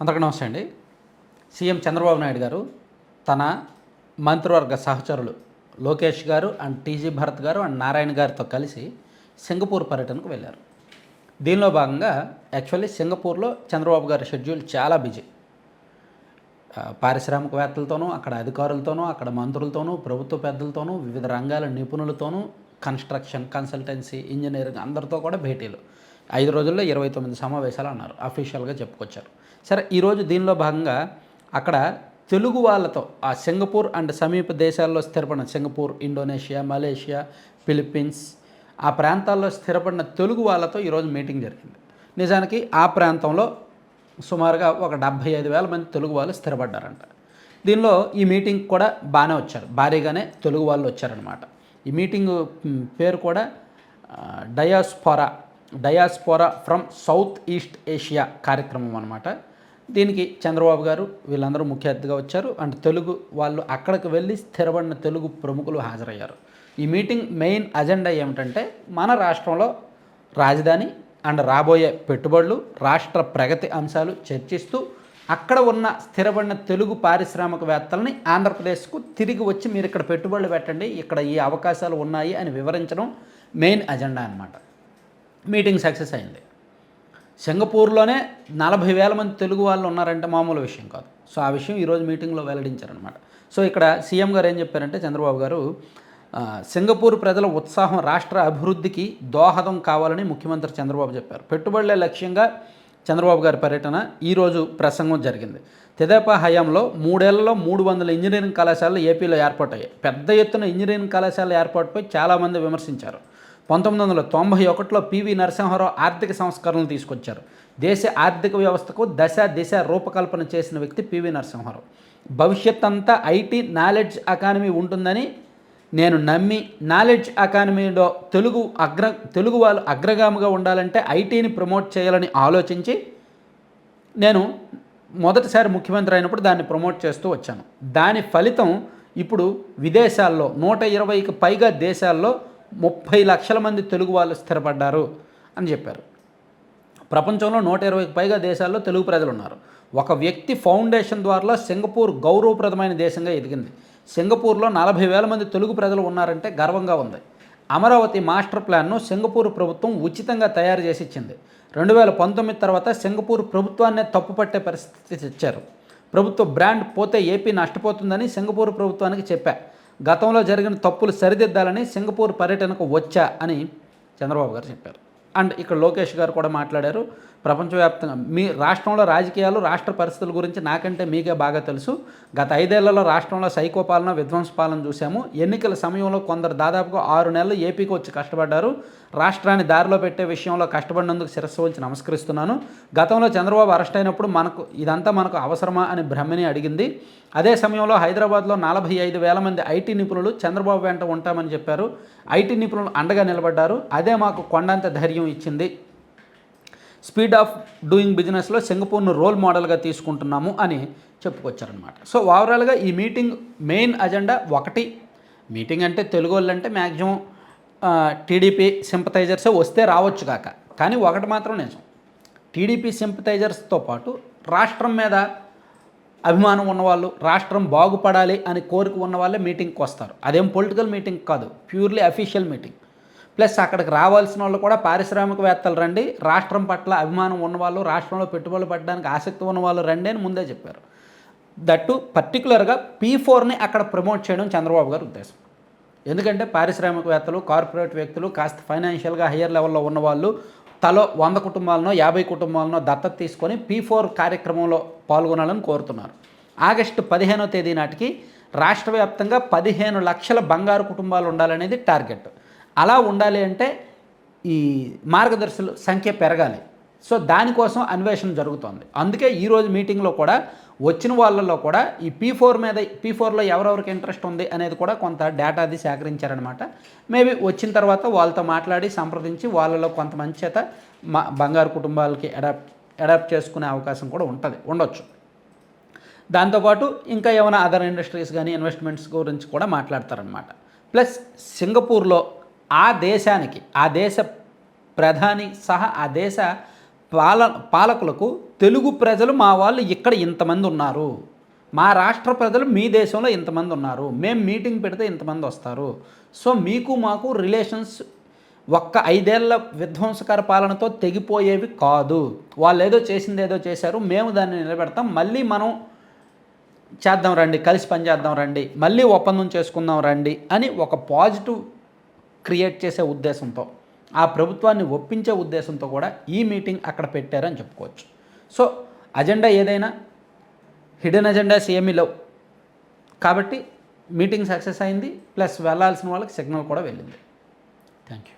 అందరికీ నమస్తే అండి. సీఎం చంద్రబాబు నాయుడు గారు తన మంత్రివర్గ సహచరులు లోకేష్ గారు అండ్ టీజీ భరత్ గారు అండ్ నారాయణ గారితో కలిసి సింగపూర్ పర్యటనకు వెళ్ళారు. దీనిలో భాగంగా యాక్చువల్లీ సింగపూర్లో చంద్రబాబు గారి షెడ్యూల్ చాలా బిజీ. పారిశ్రామికవేత్తలతోనూ అక్కడ అధికారులతోనూ అక్కడ మంత్రులతోనూ ప్రభుత్వ పెద్దలతోనూ వివిధ రంగాల నిపుణులతోనూ కన్స్ట్రక్షన్ కన్సల్టెన్సీ ఇంజనీరింగ్ అందరితో కూడా భేటీలు. ఐదు రోజుల్లో ఇరవై తొమ్మిది సమావేశాలు అన్నారు అఫీషియల్గా చెప్పుకొచ్చారు. సరే ఈరోజు దీనిలో భాగంగా అక్కడ తెలుగు వాళ్ళతో ఆ సింగపూర్ అండ్ సమీప దేశాల్లో స్థిరపడిన సింగపూర్ ఇండోనేషియా మలేషియా ఫిలిప్పీన్స్ ఆ ప్రాంతాల్లో స్థిరపడిన తెలుగు వాళ్ళతో ఈరోజు మీటింగ్ జరిగింది. నిజానికి ఆ ప్రాంతంలో సుమారుగా ఒక డెబ్భై ఐదు వేల మంది తెలుగు వాళ్ళు స్థిరపడ్డారంట. దీనిలో ఈ మీటింగ్ కూడా బాగానే వచ్చారు. భారీగానే తెలుగు వాళ్ళు వచ్చారనమాట ఈ మీటింగ్ పేరు కూడా diaspora diaspora from South East Asia కార్యక్రమం అనమాట దీనికి చంద్రబాబు గారు వీళ్ళందరూ ముఖ్య అతిథిగా వచ్చారు. అండ్ తెలుగు వాళ్ళు అక్కడికి వెళ్ళి స్థిరపడిన తెలుగు ప్రముఖులు హాజరయ్యారు. ఈ మీటింగ్ మెయిన్ అజెండా ఏమిటంటే మన రాష్ట్రంలో రాజధాని అండ్ రాబోయే పెట్టుబడులు రాష్ట్ర ప్రగతి అంశాలు చర్చిస్తూ అక్కడ ఉన్న స్థిరపడిన తెలుగు పారిశ్రామికవేత్తలని ఆంధ్రప్రదేశ్కు తిరిగి వచ్చి మీరు ఇక్కడ పెట్టుబడులు పెట్టండి ఇక్కడ ఈ అవకాశాలు ఉన్నాయి అని వివరించడం మెయిన్ అజెండా అన్నమాట. మీటింగ్ సక్సెస్ అయింది. సింగపూర్లోనే నలభై వేల మంది తెలుగు వాళ్ళు ఉన్నారంటే మామూలు విషయం కాదు. సో ఆ విషయం ఈరోజు మీటింగ్లో వెల్లడించారనమాట సో ఇక్కడ సీఎం గారు ఏం చెప్పారంటే చంద్రబాబు గారు సింగపూర్ ప్రజల ఉత్సాహం రాష్ట్ర అభివృద్ధికి దోహదం కావాలని ముఖ్యమంత్రి చంద్రబాబు చెప్పారు. పెట్టుబడులే లక్ష్యంగా చంద్రబాబు గారి పర్యటన ఈరోజు ప్రసంగం జరిగింది. తెదేపా హయాంలో మూడేళ్ళలో మూడు వందల ఇంజనీరింగ్ కళాశాలలు ఏపీలో ఏర్పాటయ్యాయి. పెద్ద ఎత్తున ఇంజనీరింగ్ కళాశాల ఏర్పాటుపై చాలామంది విమర్శించారు. పంతొమ్మిది వందల తొంభై ఒకటిలో పివి నరసింహారావు ఆర్థిక సంస్కరణలు తీసుకొచ్చారు. దేశ ఆర్థిక వ్యవస్థకు దశ దిశ రూపకల్పన చేసిన వ్యక్తి పివి నరసింహారావు. భవిష్యత్ అంతా ఐటీ నాలెడ్జ్ అకాడమీ ఉంటుందని నేను నమ్మి నాలెడ్జ్ అకాడమీలో తెలుగు అగ్ర తెలుగు వాళ్ళు అగ్రగామిగా ఉండాలంటే ఐటీని ప్రమోట్ చేయాలని ఆలోచించి నేను మొదటిసారి ముఖ్యమంత్రి అయినప్పుడు దాన్ని ప్రమోట్ చేస్తూ వచ్చాను. దాని ఫలితం ఇప్పుడు విదేశాల్లో నూట ఇరవైకి పైగా దేశాల్లో ముప్పై లక్షల మంది తెలుగు వాళ్ళు స్థిరపడ్డారు అని చెప్పారు. ప్రపంచంలో నూట ఇరవైకి పైగా దేశాల్లో తెలుగు ప్రజలు ఉన్నారు ఒక వ్యక్తి ఫౌండేషన్ ద్వారా సింగపూర్ గౌరవప్రదమైన దేశంగా ఎదిగింది. సింగపూర్లో నలభై వేల మంది తెలుగు ప్రజలు ఉన్నారంటే గర్వంగా ఉంది. అమరావతి మాస్టర్ ప్లాన్ను సింగపూర్ ప్రభుత్వం ఉచితంగా తయారు చేసి ఇచ్చింది. రెండు వేల పంతొమ్మిది తర్వాత సింగపూర్ ప్రభుత్వాన్నే తప్పుపట్టే పరిస్థితి తెచ్చారు. ప్రభుత్వ బ్రాండ్ పోతే ఏపీ నష్టపోతుందని సింగపూర్ ప్రభుత్వానికి చెప్పా. గతంలో జరిగిన తప్పులు సరిదిద్దాలని సింగపూర్ పర్యటనకు వచ్చా అని చంద్రబాబు గారు చెప్పారు. అండ్ ఇక్కడ లోకేష్ గారు కూడా మాట్లాడారు. ప్రపంచవ్యాప్తంగా మీ రాష్ట్రంలో రాజకీయాలు రాష్ట్ర పరిస్థితుల గురించి నాకంటే మీకే బాగా తెలుసు. గత ఐదేళ్ళలో రాష్ట్రంలో సైకోపాలన విధ్వంస పాలన చూసాము ఎన్నికల సమయంలో కొందరు దాదాపుగా ఆరు నెలలు ఏపీకి వచ్చి కష్టపడ్డారు. రాష్ట్రాన్ని దారిలో పెట్టే విషయంలో కష్టపడినందుకు శిరస్సు వచ్చి నమస్కరిస్తున్నాను. గతంలో చంద్రబాబు అరెస్ట్ అయినప్పుడు మనకు ఇదంతా మనకు అవసరమా అని బ్రహ్మని అడిగింది. అదే సమయంలో హైదరాబాద్లో నలభై ఐదు వేల మంది ఐటీ నిపుణులు చంద్రబాబు వెంట ఉంటామని చెప్పారు. ఐటీ నిపుణులు అండగా నిలబడ్డారు. అదే మాకు కొండంత ధైర్యం ఇచ్చింది. స్పీడ్ ఆఫ్ డూయింగ్ బిజినెస్లో సింగపూర్ను రోల్ మోడల్గా తీసుకుంటున్నాము అని చెప్పుకొచ్చారనమాట సో ఓవరాల్గా ఈ మీటింగ్ మెయిన్ అజెండా ఒకటి. మీటింగ్ అంటే తెలుగు వాళ్ళంటే మ్యాక్సిమం టీడీపీ సింపతైజర్సే వస్తే రావచ్చు కాక. కానీ ఒకటి మాత్రం నిజం. టీడీపీ సింపతైజర్స్తో పాటు రాష్ట్రం మీద అభిమానం ఉన్నవాళ్ళు రాష్ట్రం బాగుపడాలి అని కోరిక ఉన్న వాళ్ళే మీటింగ్కి వస్తారు. అదేం పొలిటికల్ మీటింగ్ కాదు ప్యూర్లీ అఫీషియల్ మీటింగ్. ప్లస్ అక్కడికి రావాల్సిన వాళ్ళు కూడా పారిశ్రామికవేత్తలు రండి రాష్ట్రం పట్ల అభిమానం ఉన్నవాళ్ళు రాష్ట్రంలో పెట్టుబడులు పెట్టడానికి ఆసక్తి ఉన్నవాళ్ళు రండి అని ముందే చెప్పారు. దట్టు పర్టికులర్గా పీ ఫోర్ని అక్కడ ప్రమోట్ చేయడం చంద్రబాబు గారి ఉద్దేశం. ఎందుకంటే పారిశ్రామికవేత్తలు కార్పొరేట్ వ్యక్తులు కాస్త ఫైనాన్షియల్గా హయ్యర్ లెవెల్లో ఉన్నవాళ్ళు తలో వంద కుటుంబాలనో యాభై కుటుంబాలనో దత్తత తీసుకొని పీ ఫోర్ కార్యక్రమంలో పాల్గొనాలని కోరుతున్నారు. ఆగస్టు పదిహేనో తేదీ నాటికి రాష్ట్ర వ్యాప్తంగా పదిహేను లక్షల బంగారు కుటుంబాలు ఉండాలనేది టార్గెట్. అలా ఉండాలి అంటే ఈ మార్గదర్శుల సంఖ్య పెరగాలి. సో దానికోసం అన్వేషణ జరుగుతోంది. అందుకే ఈరోజు మీటింగ్లో కూడా వచ్చిన వాళ్ళలో కూడా ఈ పీ ఫోర్ మీద పీ ఫోర్లో ఎవరెవరికి ఇంట్రెస్ట్ ఉంది అనేది కూడా కొంత డేటా అది సేకరించారనమాట. మేబీ వచ్చిన తర్వాత వాళ్ళతో మాట్లాడి సంప్రదించి వాళ్ళలో కొంతమంది చేత మా బంగారు కుటుంబాలకి అడాప్ట్ అడాప్ట్ చేసుకునే అవకాశం కూడా ఉంటుంది ఉండొచ్చు. దాంతోపాటు ఇంకా ఏమైనా అదర్ ఇండస్ట్రీస్ కానీ ఇన్వెస్ట్మెంట్స్ గురించి కూడా మాట్లాడతారనమాట. ప్లస్ సింగపూర్లో ఆ దేశానికి ఆ దేశ ప్రధాని సహా ఆ దేశ పాల పాలకులకు తెలుగు ప్రజలు మా వాళ్ళు ఇక్కడ ఇంతమంది ఉన్నారు. మా రాష్ట్ర ప్రజలు మీ దేశంలో ఇంతమంది ఉన్నారు. మేము మీటింగ్ పెడితే ఇంతమంది వస్తారు. సో మీకు మాకు రిలేషన్స్ ఒక్క ఐదేళ్ళ విధ్వంసకర పాలనతో తెగిపోయేవి కాదు. వాళ్ళు ఏదో చేసింది ఏదో చేశారు. మేము దాన్ని నిలబెడతాం. మళ్ళీ మనం చేద్దాం రండి. కలిసి పని చేద్దాం రండి. మళ్ళీ ఒప్పందం చేసుకుందాం రండి అని ఒక పాజిటివ్ క్రియేట్ చేసే ఉద్దేశంతో. ఆ ప్రభుత్వాన్ని ఒప్పించే ఉద్దేశంతో కూడా ఈ మీటింగ్ అక్కడ పెట్టారని చెప్పుకోవచ్చు. సో అజెండా ఏదైనా హిడెన్ అజెండాస్ ఏమీ లేవు. కాబట్టి మీటింగ్ సక్సెస్ అయింది ప్లస్ వెళ్ళాల్సిన వాళ్ళకి సిగ్నల్ కూడా వెళ్ళింది. Thank you